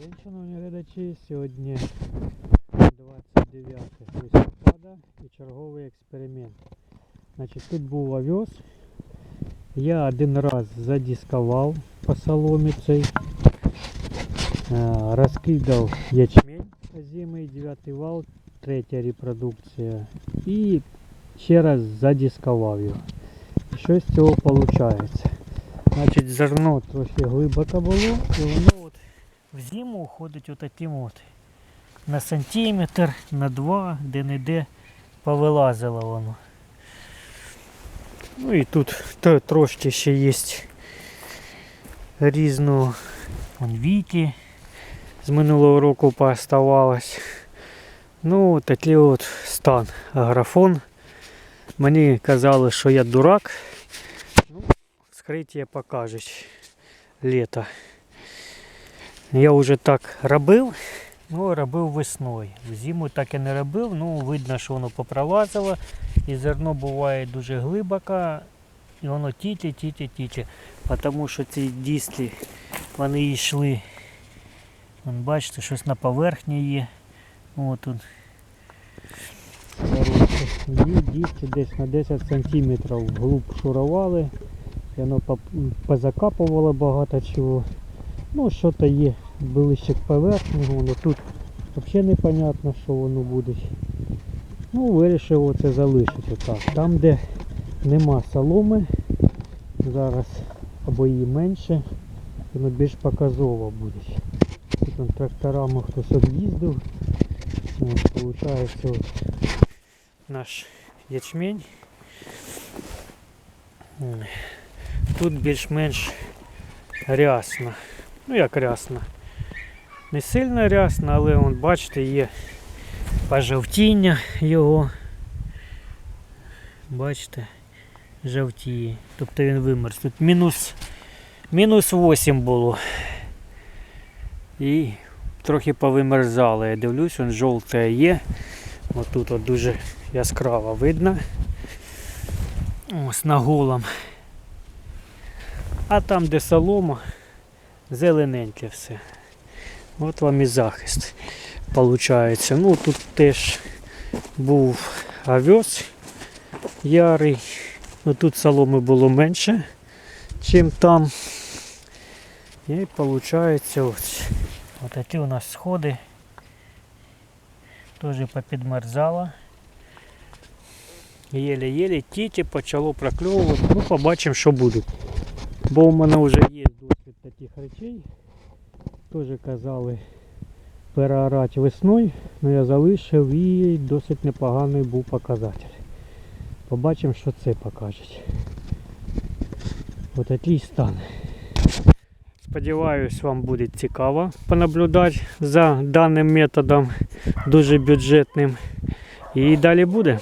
день, шановні глядачі. Сьогодні 29 листопада і черговий експеримент. Значить, тут був овес. Я один раз задіскував по соломі цей. Е, Розкидав ячмень озимий, 9 вал, третя репродукція. І ще раз задіскував його. І що з цього виходить? Значить, зерно трохи глибоко було, і воно от в зиму уходить отаким от. На сантиметр, на два, де-не-де повилазило воно. Ну і тут трошки ще є вон, віки з минулого року пооставалось. Ну, такий от стан. Аграфон. Мені казали, що я дурак. Ну, скриття покажуть літо. Я вже так робив, ну робив весною. Зиму так і не робив, ну видно, що воно попролазило. І зерно буває дуже глибоко, і воно тіте, тіте, тіте. Тому що ці дістлі, вони йшли. Вон, бачите, щось на поверхні є. От. Коротше, дісті десь на 10 сантиметрів вглуб шурували. І воно позакапувало багато чого. Ну, що то є ближче к поверхні, воно тут взагалі непонятно, що воно буде. Ну, вирішив оце залишити так. Там, де нема соломи, зараз або її менше, воно більш показово буде. Тут он тракторами хтось об'їздив. Виходить наш ячмень. Тут більш-менш рясно. Ну як рясно. Не сильно рясно, але вон, бачите, є пожовтіння його. Бачите, жовтіє. Тобто він вимерз. Тут мінус, мінус 8 було. І трохи повимерзало. Я дивлюсь, він жовте є. Отут от дуже яскраво видно. Ось на голом. А там, де солома, зелененьке все. От вам і захист. Получається. Ну тут теж був овес ярий. Ну, тут соломи було менше, чим там. І виходить ось. Ось такі у нас сходи. Теж попідмерзало. Єле-єле тіті почало прокльовувати. Ну, побачимо, що буде. Бо у мене вже є досвід таких речей. Теж казали переорати весною, але я залишив і досить непоганий був показатель. Побачимо, що це покаже. Ось такий стан. Сподіваюсь, вам буде цікаво понаблюдати за даним методом, дуже бюджетним. І далі буде.